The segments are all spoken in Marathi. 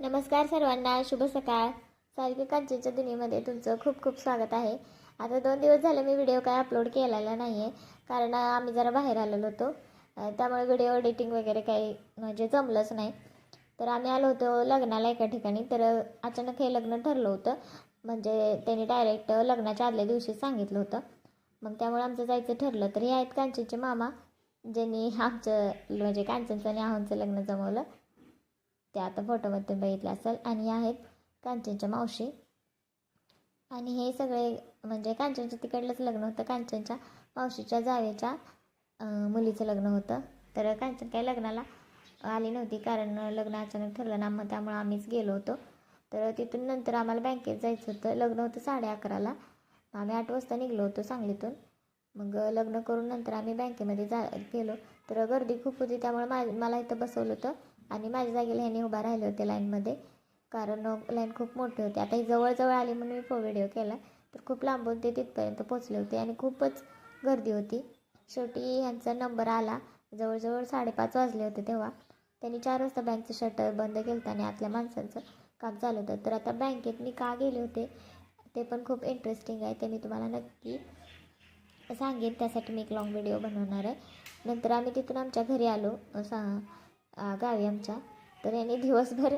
नमस्कार सर्वांना शुभ सकाळ. सारखी कांचनच्या दुनियेमध्ये तुमचं खूप खूप स्वागत आहे. आता दोन दिवस झाले मी व्हिडिओ काय अपलोड केलेला नाही आहे कारण आम्ही जरा बाहेर आलेलो होतो. त्यामुळे व्हिडिओ एडिटिंग वगैरे काही म्हणजे जमलंच नाही. तर आम्ही आलो होतो लग्नाला एका ठिकाणी तर अचानक हे लग्न ठरलं होतं. म्हणजे त्यांनी डायरेक्ट लग्नाच्या आदल्या दिवशी सांगितलं होतं. मग त्यामुळे आमचं जायचं ठरलं. तर हे आहेत कांचनचे मामा ज्यांनी आमचं म्हणजे कांचनचं आणि आहोंचं लग्न जमवलं. ते आता फोटोमध्ये बघितलं असेल. आणि आहेत कांचनच्या मावशी. आणि हे सगळे म्हणजे कांचनच्या तिकडलंच लग्न होतं. कांचनच्या मावशीच्या जावेच्या मुलीचं लग्न होतं. तर कांचन काही लग्नाला आली नव्हती कारण लग्न अचानक ठरलं ना मग त्यामुळं आम्हीच गेलो होतो. तर तिथून नंतर आम्हाला बँकेत जायचं होतं. लग्न होतं साडे अकराला. आम्ही आठ वाजता निघलो होतो सांगलीतून. मग लग्न करून नंतर आम्ही बँकेमध्ये जा गेलो. तर गर्दी खूप होती त्यामुळे मा मला इथं बसवलं होतं. आणि माझ्या जागेला ह्याने उभा राहिले होते लाईनमध्ये कारण लाईन खूप मोठी होती. आता ही जवळजवळ आली म्हणून मी व्हिडिओ केला. तर खूप लांबून ते तिथपर्यंत पोचले होते आणि खूपच गर्दी होती. शेवटी ह्यांचा नंबर आला. जवळजवळ साडेपाच वाजले होते तेव्हा. त्यांनी चार वाजता बँकचं शटर बंद केलं आणि आतल्या माणसांचं काम चालू होतं. तर आता बँकेत मी का गेले होते ते पण खूप इंटरेस्टिंग आहे. ते मी तुम्हाला नक्की सांगेन. त्यासाठी मी एक लॉंग व्हिडिओ बनवणार आहे. नंतर आम्ही तिथून आमच्या घरी आलो. सा गावी आमच्या. तर यांनी दिवसभर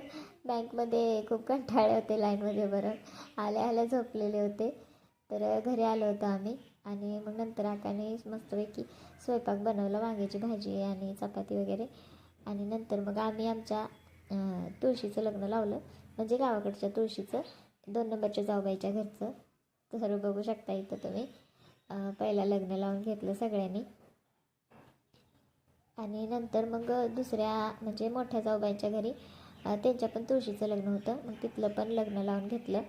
बँकमध्ये खूप कंटाळे होते लाईनमध्ये बरं आल्या आल्या झोपलेले होते. तर घरी आलो होतो आम्ही. आणि मग नंतर आकाने मस्तपैकी स्वयंपाक बनवला वांग्याची भाजी आणि चपाती वगैरे. आणि नंतर मग आम्ही आमच्या तुळशीचं लग्न लावलं. म्हणजे गावाकडच्या तुळशीचं दोन नंबरच्या जाऊबाईच्या घरचं. तर बघू शकता इथं तुम्ही. पहिला लग्न लावून घेतलं सगळ्यांनी. आणि नंतर मग दुसऱ्या म्हणजे मोठ्या जाऊबाईंच्या घरी त्यांच्या पण तुळशीचं लग्न होतं. मग तिथलं पण लग्न लावून घेतलं.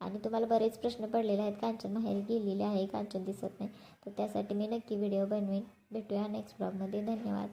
आणि तुम्हाला बरेच प्रश्न पडलेले आहेत. कांचन माहेरी गेलेले आहे. कांचन दिसत नाही. तर त्यासाठी मी नक्की व्हिडिओ बनवेन. भेटूया नेक्स्ट ब्लॉगमध्ये धन्यवाद.